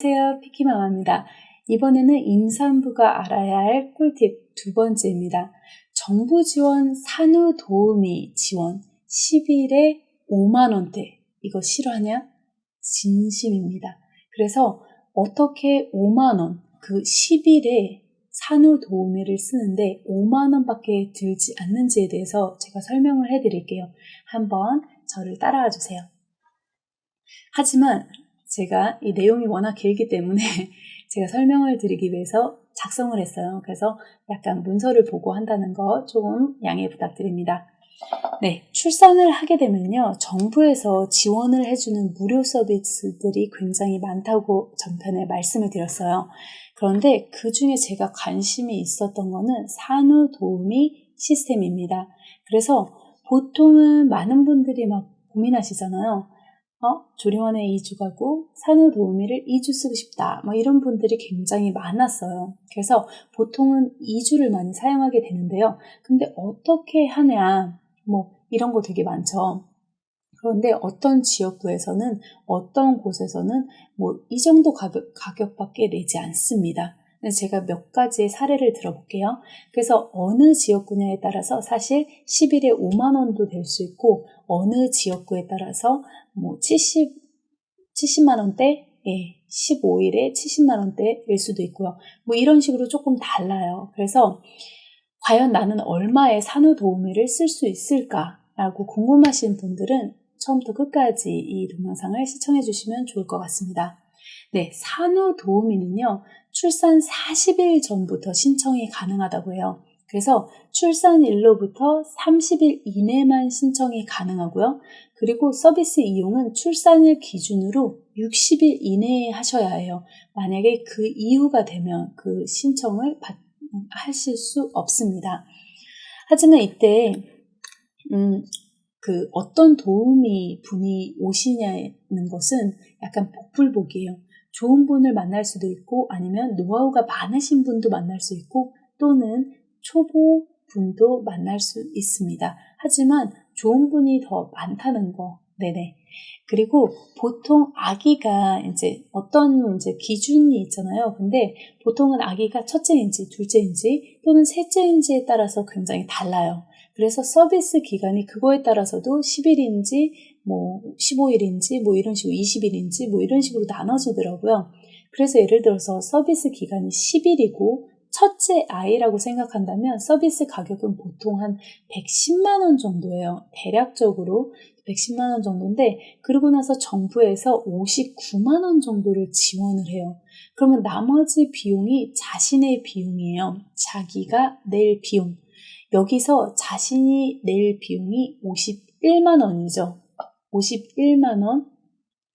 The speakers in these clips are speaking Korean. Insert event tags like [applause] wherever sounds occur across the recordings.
안녕하세요. 피키마마입니다. 이번에는 임산부가 알아야 할 꿀팁 두 번째입니다. 정부 지원 산후 도우미 지원 10일에 5만 원대. 이거 싫어하냐? 진심입니다. 그래서 어떻게 5만 원, 그 10일에 산후 도우미를 쓰는데 5만 원밖에 들지 않는지에 대해서 제가 설명을 해 드릴게요. 한번 저를 따라와 주세요. 하지만 제가 이 내용이 워낙 길기 때문에 [laughs] 제가 설명을 드리기 위해서 작성을 했어요. 그래서 약간 문서를 보고 한다는 거 조금 양해 부탁드립니다. 네, 출산을 하게 되면요. 정부에서 지원을 해주는 무료 서비스들이 굉장히 많다고 전편에 말씀을 드렸어요. 그런데 그 중에 제가 관심이 있었던 거는 산후 도우미 시스템입니다. 그래서 보통은 많은 분들이 막 고민하시잖아요. 어, 조리원에 2주 가고 산후도우미를 2주 쓰고 싶다. 뭐 이런 분들이 굉장히 많았어요. 그래서 보통은 2주를 많이 사용하게 되는데요. 근데 어떻게 하냐, 뭐 이런 거 되게 많죠. 그런데 어떤 지역구에서는 어떤 곳에서는 뭐 이 정도 가격, 가격밖에 내지 않습니다. 제가 몇 가지의 사례를 들어볼게요. 그래서 어느 지역구냐에 따라서 사실 10일에 5만 원도 될 수 있고 어느 지역구에 따라서 뭐 70, 70만 원대, 예, 15일에 70만 원대일 수도 있고요. 뭐 이런 식으로 조금 달라요. 그래서 과연 나는 얼마의 산후 도우미를 쓸 수 있을까라고 궁금하신 분들은 처음부터 끝까지 이 동영상을 시청해 주시면 좋을 것 같습니다. 네, 산후 도우미는요, 출산 40일 전부터 신청이 가능하다고 해요. 그래서 출산일로부터 30일 이내만 신청이 가능하고요. 그리고 서비스 이용은 출산일 기준으로 60일 이내에 하셔야 해요. 만약에 그 이후가 되면 그 신청을 받, 하실 수 없습니다. 하지만 이때 음, 그 어떤 도우미 분이 오시냐는 것은 약간 복불복이에요. 좋은 분을 만날 수도 있고 아니면 노하우가 많으신 분도 만날 수 있고 또는 초보 분도 만날 수 있습니다. 하지만 좋은 분이 더 많다는 거. 네네. 그리고 보통 아기가 이제 어떤 이제 기준이 있잖아요. 근데 보통은 아기가 첫째인지 둘째인지 또는 셋째인지에 따라서 굉장히 달라요. 그래서 서비스 기간이 그거에 따라서도 10일인지 뭐 15일인지 뭐 이런 식으로 20일인지 뭐 이런 식으로 나눠지더라고요. 그래서 예를 들어서 서비스 기간이 10일이고 첫째 아이라고 생각한다면 서비스 가격은 보통 한 110만 원 정도예요. 대략적으로 110만 원 정도인데 그러고 나서 정부에서 59만 원 정도를 지원을 해요. 그러면 나머지 비용이 자신의 비용이에요. 자기가 낼 비용. 여기서 자신이 낼 비용이 51만 원이죠. 51만 원.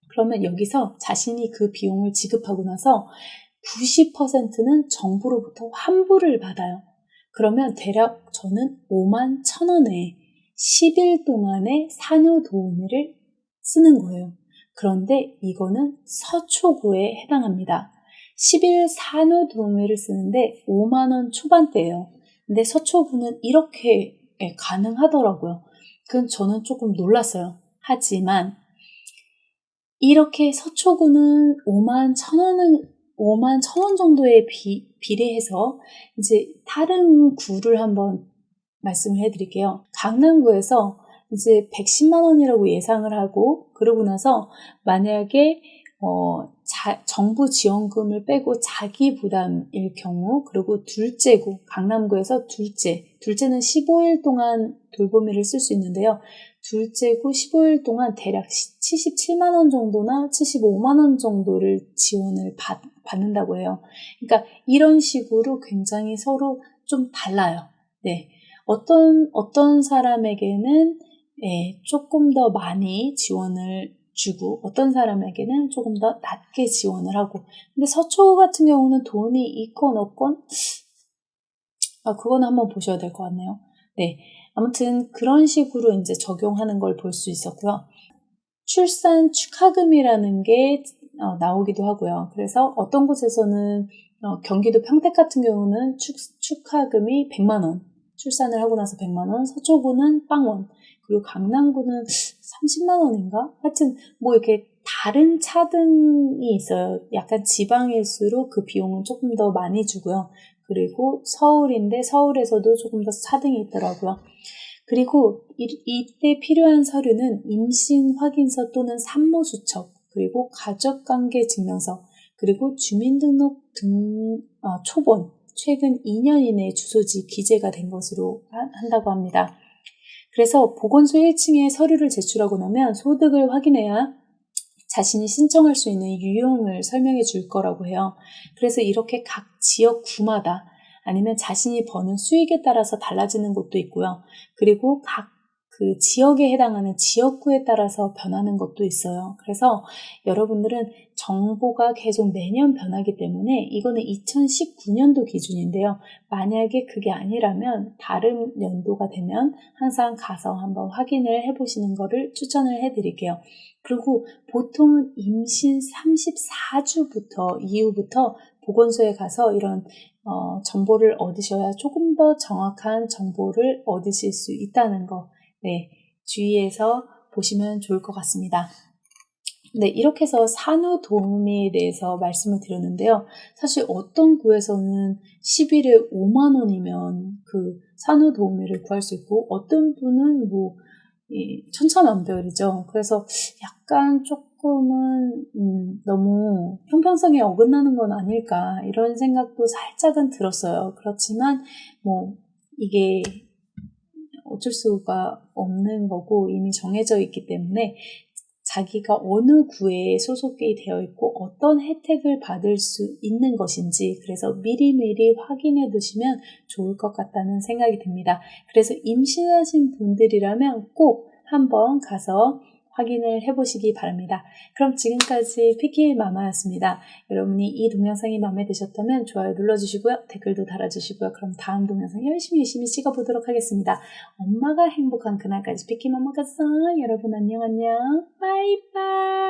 그러면 여기서 자신이 그 비용을 지급하고 나서 90%는 정부로부터 환불을 받아요. 그러면 대략 저는 5만 1천 원에 10일 동안의 산후도우미를 쓰는 거예요. 그런데 이거는 서초구에 해당합니다. 10일 산후 도우미를 쓰는데 5만 원 초반대예요. 근데 서초구는 이렇게 예, 가능하더라고요. 그건 저는 조금 놀랐어요. 하지만 이렇게 서초구는 5만 천 원은 5만 천원 정도에 비, 비례해서 이제 다른 구를 한번 말씀을 해드릴게요. 강남구에서 이제 110만 원이라고 예상을 하고 그러고 나서 만약에 어, 자, 정부 지원금을 빼고 자기 부담일 경우 그리고 둘째고 강남구에서 둘째 둘째는 15일 동안 돌보미를 쓸 수 있는데요. 둘째고 15일 동안 대략 77만 원 정도나 75만 원 정도를 지원을 받, 받는다고 해요. 그러니까 이런 식으로 굉장히 서로 좀 달라요. 네. 어떤, 어떤 사람에게는 예, 조금 더 많이 지원을 주고 어떤 사람에게는 조금 더 낮게 지원을 하고 근데 서초 같은 경우는 돈이 있건 없건 아 그거는 한번 보셔야 될 것 같네요. 네. 아무튼 그런 식으로 이제 적용하는 걸 볼 수 있었고요. 출산 축하금이라는 게 어, 나오기도 하고요. 그래서 어떤 곳에서는 어, 경기도 평택 같은 경우는 축, 축하금이 100만 원, 출산을 하고 나서 100만 원, 서초구는 빵원, 그리고 강남구는 30만 원인가? 하여튼 뭐 이렇게 다른 차등이 있어요. 약간 지방일수록 그 비용은 조금 더 많이 주고요. 그리고 서울인데 서울에서도 조금 더 차등이 있더라고요. 그리고 이, 이때 필요한 서류는 임신 확인서 또는 산모 수첩, 그리고 가족관계 증명서, 그리고 주민등록 등 어, 초본, 최근 2년 이내 주소지 기재가 된 것으로 한다고 합니다. 그래서 보건소 1층에 서류를 제출하고 나면 소득을 확인해야 자신이 신청할 수 있는 유형을 설명해 줄 거라고 해요. 그래서 이렇게 각 지역 구마다 아니면 자신이 버는 수익에 따라서 달라지는 곳도 있고요. 그리고 각 그 지역에 해당하는 지역구에 따라서 변하는 것도 있어요. 그래서 여러분들은 정보가 계속 매년 변하기 때문에 이거는 2019년도 기준인데요. 만약에 그게 아니라면 다른 연도가 되면 항상 가서 한번 확인을 해보시는 것을 추천을 해드릴게요. 그리고 보통은 임신 34주부터 이후부터 보건소에 가서 이런 어, 정보를 얻으셔야 조금 더 정확한 정보를 얻으실 수 있다는 거, 네, 주의해서 보시면 좋을 것 같습니다. 네, 이렇게 해서 산후 도우미에 대해서 말씀을 드렸는데요. 사실 어떤 구에서는 10일에 5만 원이면 그 산후 도우미를 구할 수 있고, 어떤 분은 뭐, 천차만별이죠. 그래서 약간 조금은 음, 너무 형평성에 어긋나는 건 아닐까 이런 생각도 살짝은 들었어요. 그렇지만 뭐 이게 어쩔 수가 없는 거고 이미 정해져 있기 때문에 자기가 어느 구에 소속이 되어 있고 어떤 혜택을 받을 수 있는 것인지 그래서 미리미리 확인해 두시면 좋을 것 같다는 생각이 듭니다. 그래서 임신하신 분들이라면 꼭 한번 가서 확인을 해보시기 바랍니다. 그럼 지금까지 피키 마마였습니다. 여러분이 이 동영상이 마음에 드셨다면 좋아요 눌러주시고요. 댓글도 달아주시고요. 그럼 다음 동영상 열심히 열심히 찍어보도록 하겠습니다. 엄마가 행복한 그날까지 피키 마마가 써. 여러분 안녕 안녕. 바이바이.